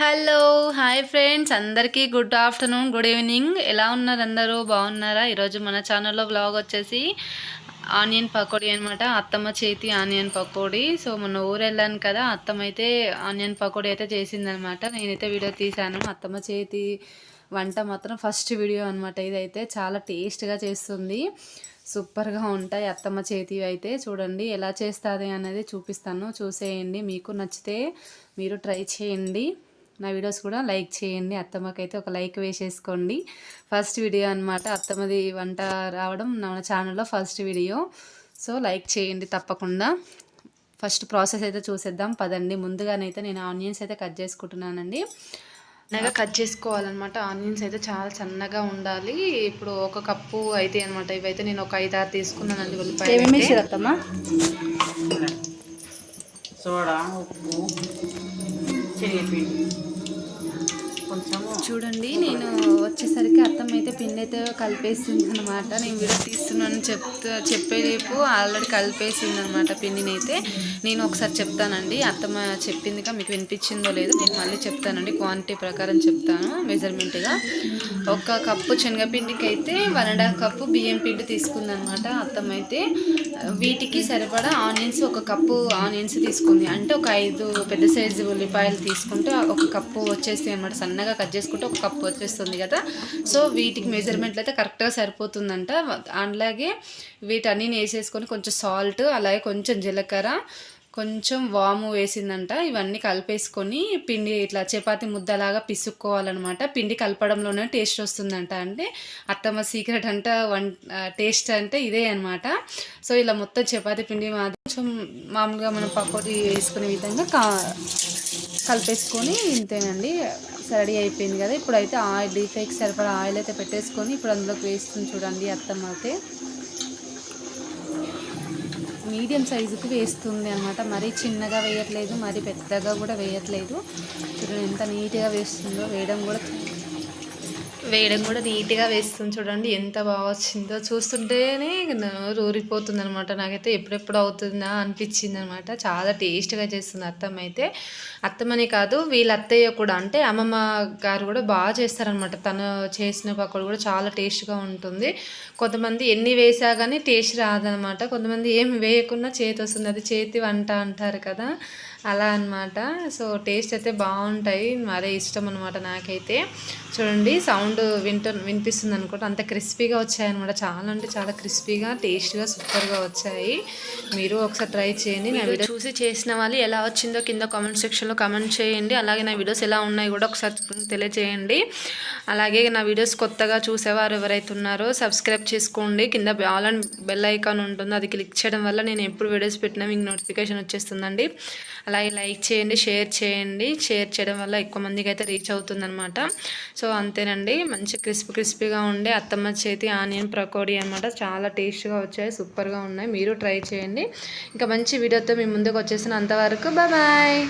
Hello hi friends. అందరికీ good afternoon good evening. ఎలా ఉన్నారు అందరూ? బాగున్నారా? ఈరోజు మన ఛానల్లో బ్లాగ్ వచ్చేసి ఆనియన్ పకోడీ అనమాట అత్తమ్మ చేతి ఆనియన్ పకోడీ. సో మొన్న ఊరు వెళ్ళాను కదా అత్తమ్మ అయితే ఆనియన్ పకోడీ అయితే చేసిందనమాట నేనైతే వీడియో తీశాను. అత్తమ్మ చేతి వంట మాత్రం ఫస్ట్ వీడియో అనమాట ఇదైతే చాలా టేస్ట్గా చేస్తుంది. సూపర్గా ఉంటాయి అత్తమ్మ చేతివి అయితే. చూడండి ఎలా చేస్తుంది అనేది చూపిస్తాను. చూసేయండి. మీకు నచ్చితే మీరు ట్రై చేయండి. నా వీడియోస్ కూడా లైక్ చేయండి. అత్తమ్మకైతే ఒక లైక్ వేసేసుకోండి. ఫస్ట్ వీడియో అనమాట అత్తమ్మది వంట రావడం నా ఛానల్లో ఫస్ట్ వీడియో. సో లైక్ చేయండి తప్పకుండా. ఫస్ట్ ప్రాసెస్ అయితే చూసేద్దాం. పదండి. ముందుగానైతే నేను ఆనియన్స్ అయితే కట్ చేసుకుంటున్నానండి. సన్నగా కట్ చేసుకోవాలన్నమాట. ఆనియన్స్ అయితే చాలా సన్నగా ఉండాలి. ఇప్పుడు ఒక కప్పు అయితే అనమాట ఇవైతే నేను ఒక ఐదు ఆరు తీసుకున్నానండి ఉల్లిపాయలు సోడా ఉప్పు శనగపిండి చూడండి. నేను వచ్చేసరికి అత్తమ్మ అయితే పిండి అయితే కలిపేసింది అనమాట నేను వీడియో తీస్తున్నాను చెప్తా చెప్పేలేపు ఆల్రెడీ కలిపేసింది అనమాట పిండిని అయితే నేను ఒకసారి చెప్తానండి. అత్తమ్మ చెప్పిందిగా మీకు వినిపించిందో లేదో నేను మళ్ళీ చెప్తానండి. క్వాంటిటీ ప్రకారం చెప్తాను మెజర్మెంట్గా. ఒక కప్పు శనగపిండికి అయితే వన్ అండ్ హాఫ్ కప్పు బియ్యం పిండి తీసుకుందనమాట అత్తమ్మ అయితే వీటికి సరిపడా ఆనియన్స్ ఒక కప్పు ఆనియన్స్ తీసుకుంది. అంటే ఒక ఐదు పెద్ద సైజు ఉల్లిపాయలు తీసుకుంటే ఒక కప్పు వచ్చేసి అనమాట సన్నగా కట్ చేసుకుంటే ఒక కప్పు వచ్చేస్తుంది కదా. సో వీటికి మెజర్మెంట్లు అయితే కరెక్ట్గా సరిపోతుందంట. అలాగే వీటన్నీ వేసేసుకొని కొంచెం సాల్ట్ అలాగే కొంచెం జీలకర్ర కొంచెం వాము వేసిందంట ఇవన్నీ కలిపేసుకొని పిండి ఇట్లా చపాతి ముద్దలాగా పిసుక్కోవాలన్నమాట. పిండి కలపడంలోనే టేస్ట్ వస్తుందంట. అంటే అత్తమ్మ సీక్రెట్ అంట వన్ టేస్ట్ అంటే ఇదే అనమాట సో ఇలా మొత్తం చపాతి పిండి మాది కొంచెం మామూలుగా మనం పకోడీ వేసుకునే విధంగా కా కలిపేసుకొని ఇంతేనండి. రెడీ అయిపోయింది కదా. ఇప్పుడైతే ఆయిల్ డీఫెక్ట్ సరిపడా ఆయిల్ అయితే పెట్టేసుకొని ఇప్పుడు అందులోకి వేస్తుంది చూడండి అత్తమ్మ అయితే. మీడియం సైజుకి వేస్తుంది అనమాట మరీ చిన్నగా వేయట్లేదు మరీ పెద్దగా కూడా వేయట్లేదు. చూడండి ఎంత నీట్గా వేస్తుందో వేయడం కూడా వేయడం కూడా నీట్గా వేస్తుంది చూడండి ఎంత బాగా వచ్చిందో. చూస్తుంటేనే నోరు ఊరిపోతుంది అనమాట నాకైతే ఎప్పుడెప్పుడు అవుతుందా అనిపించింది అనమాట చాలా టేస్ట్గా చేస్తుంది అత్తమ్మ అయితే. అత్తమ్మనే కాదు వీళ్ళ అత్తయ్య కూడా. అంటే అమ్మమ్మ గారు కూడా బాగా చేస్తారనమాట. తను చేసిన పకోడీ కూడా చాలా టేస్ట్గా ఉంటుంది. కొంతమంది ఎన్ని వేసా కానీ టేస్ట్ రాదనమాట. కొంతమంది ఏమి వేయకుండా చేతి వస్తుంది. అది చేతి వంట అంటారు కదా. అలా అనమాట సో టేస్ట్ అయితే బాగుంటాయి. మరీ ఇష్టం అనమాట నాకైతే. చూడండి సౌండ్ వింటు వినిపిస్తుంది అనుకుంటా. అంత క్రిస్పీగా వచ్చాయి అనమాట చాలా అంటే చాలా క్రిస్పీగా టేస్ట్గా సూపర్గా వచ్చాయి. మీరు ఒకసారి ట్రై చేయండి. నా వీడియో చూసి చేసిన వాళ్ళు ఎలా వచ్చిందో కింద కామెంట్ సెక్షన్లో కామెంట్ చేయండి. అలాగే నా వీడియోస్ ఎలా ఉన్నాయి కూడా ఒకసారి తెలియజేయండి. అలాగే నా వీడియోస్ కొత్తగా చూసేవారు ఎవరైతే ఉన్నారో సబ్స్క్రైబ్ చేసుకోండి. కింద ఆల్ అండ్ బెల్ ఐకాన్ ఉంటుంది. అది క్లిక్ చేయడం వల్ల నేను ఎప్పుడు వీడియోస్ పెట్టినా మీకు నోటిఫికేషన్ వచ్చేస్తుందండి. అలాగే లైక్ చేయండి షేర్ చేయండి. షేర్ చేయడం వల్ల ఎక్కువ మందికి అయితే రీచ్ అవుతుందన్నమాట. సో అంతేనండి. మంచి క్రిస్పీ క్రిస్పీగా ఉండే అత్తమ్మ చేతి ఆనియన్ ప్రకోడీ అనమాట చాలా టేస్ట్గా వచ్చాయి. సూపర్గా ఉన్నాయి. మీరు ట్రై చేయండి. ఇంకా మంచి వీడియోతో మీ ముందుకు వచ్చేసిన అంతవరకు బాయ్